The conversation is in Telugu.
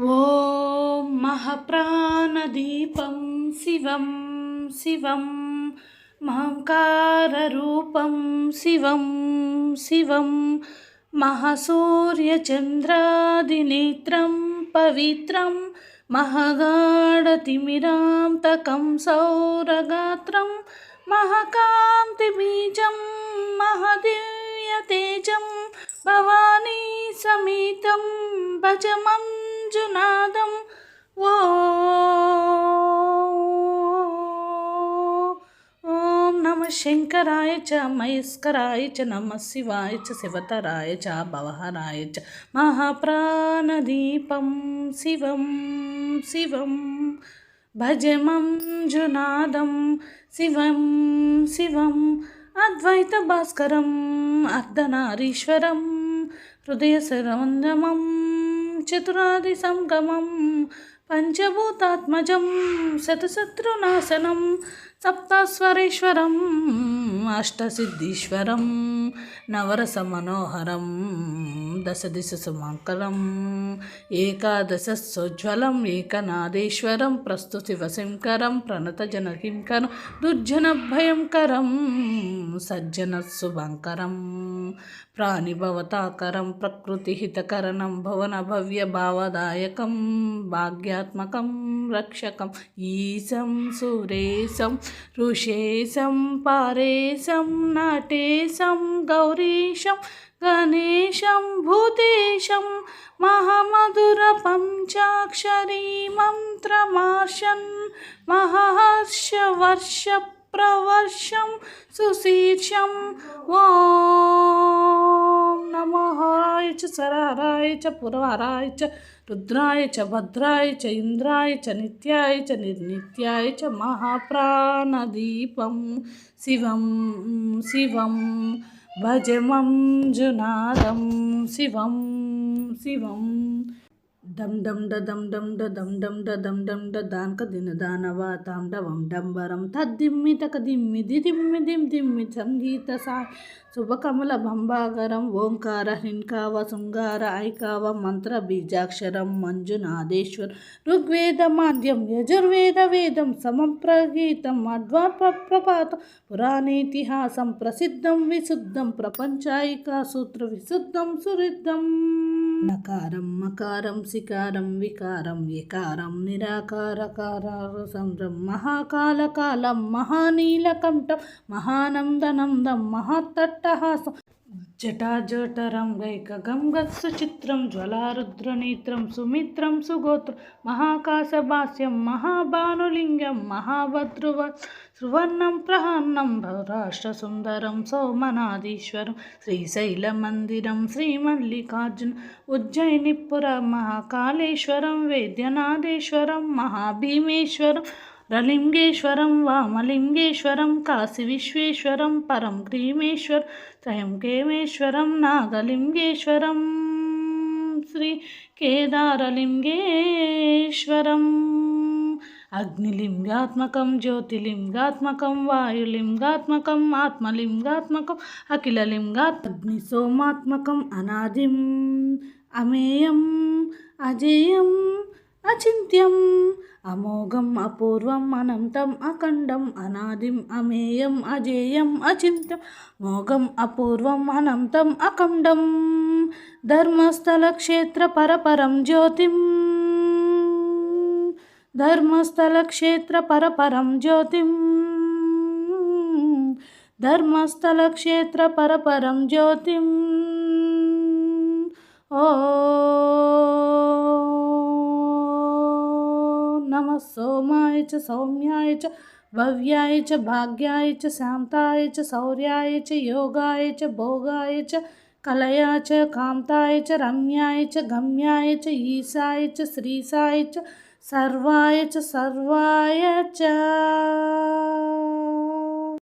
ॐ महप्राणदीपं शिवं शिवं महङ्काररूपं शिवं शिवं महासूर्यचन्द्रादिनेत्रं पवित्रं महगाढतिमिरान्तकं सौरगात्रं महाकान्तिबीजं महदिव्यतेजं भवानी समेतं भजमन् మంజునాదం ఓ శంకరాయ చ మయస్కరాయ చ నమ శివాయ చ శివతరాయ చ భవహరాయ చ మహాప్రాణదీపం శివం శివం. భజమం జునాదం శివం శివం. అద్వైత భాస్కరం అర్ధనారీశ్వరం హృదయ సరంజమం చతురాది సంగమం పంచభూతాత్మజం శతశత్రునాశనం సప్తాస్వరేశ్వరం అష్టసిద్ధీశ్వరం నవరస మనోహరం దశ దిశ సుమంకలం ఏకాదశ సోజ్వలం ఏకనాదేశ్వరం ప్రస్తుతి వశంకరం ప్రణత జనకింకరం దుర్జన భయంకరం సజ్జన శుభంకరం ప్రాణిభవతాకరం ప్రకృతిహితకరణం భవన భవ్య భావదాయకం భాగ్యాత్మకం రక్షకం ఈశం సురేశం ఋషేశం పరేశం నటేశం గౌరీశం గణేశం భూతేశం మహమధుర పంచాక్షరీ మంత్రమార్షన్ మహర్షవర్ష ప్రవర్షం సుశీర్షం. ఓ. నమహాయ చ శరహరాయ చ పురహరాయ చ రుద్రాయ చ భద్రాయ చ ఇంద్రాయ చ నిత్యాయ చ నిర్నిత్యాయ చ మహాప్రాణదీపం శివం శివం భజమంజునాదం శివం శివం డమ్ డమ్ డ డమ్ డమ్ డ డమ్ డమ్ డ డమ్ డమ్ డ దానక దిన దానవ తాం డవం డంబరం తద్దిమ్మి తక దిమ్మి దిమ్మి దిమ్ దిమ్మి సంగీత సాయ్ శుభకమల భంబాగరం ఓంకార హింకావ శృంగార ఐకావ మంత్ర బీజాక్షరం మంజునాథేశ్వర ఋగ్వేద మాధ్యం యజుర్వేద వేదం సమప్రగీతం అద్వా ప్రభాతం పురాణేతిహాసం ప్రసిద్ధం విశుద్ధం ప్రపంచాయిక సూత్ర విశుద్ధం సురిద్ధం. నకారం మకారం సి వికారం వికారం వికారం నిరాకారకారసం మహాకాలకాలం మహానీలకంఠం మహానందనందం మహాతట్టహాసం. జటాజటరం గైకగం గస్సు చిత్రం జ్వలారుద్రనేత్రం సుమిత్రం సుగోత్రం మహాకాశభాస్యం మహాభానులింగం మహాభద్రువ సువర్ణం ప్రహన్నం రాష్ట్రసుందరం శ్రీశైల మందిరం శ్రీమల్లికార్జున ఉజ్జయినిపుర మహాకాళేశ్వరం వేద్యనాథేశ్వరం మహాభీమేశ్వరం రలింగేశ్వరం వామలింగేశ్వరం కాశీ విశ్వేశ్వరం పరం క్రీమేశ్వర్ త్రయంకేమేశ్వరం నాగలింగేశ్వరం శ్రీ కేదారలింగేశ్వరం అగ్నిలింగాత్మకం జ్యోతిలింగాత్మకం వాయులింగాత్మకం ఆత్మలింగాత్మకం అఖిలలింగాత్ అగ్ని సోమాత్మకం అనాదిం అమేయం అజేయం అచింత్యం అమోఘం అపూర్వం అనంతం అఖండం అనాదిం అమేయం అజేయం అచింత్యం మోఘం అపూర్వం అనంతం అఖండం ధర్మస్థల క్షేత్ర పరపరం జ్యోతిం. ధర్మస్థల క్షేత్ర పరపరం జ్యోతిం. ధర్మస్థల క్షేత్ర పరపరం జ్యోతిం. ఓ సోమాయ చ సౌమ్యాయ చ భవ్యాయ చ భాగ్యాయ చ శాంతాయ చ శౌర్యాయ చ యోగాయ చ భోగాయ చ కలయా చ కాంతాయ చ రమ్యాయ చ గమ్యాయ చ ఈశాయ చ శ్రీసాయ చ సర్వాయ చ సర్వాయ చ.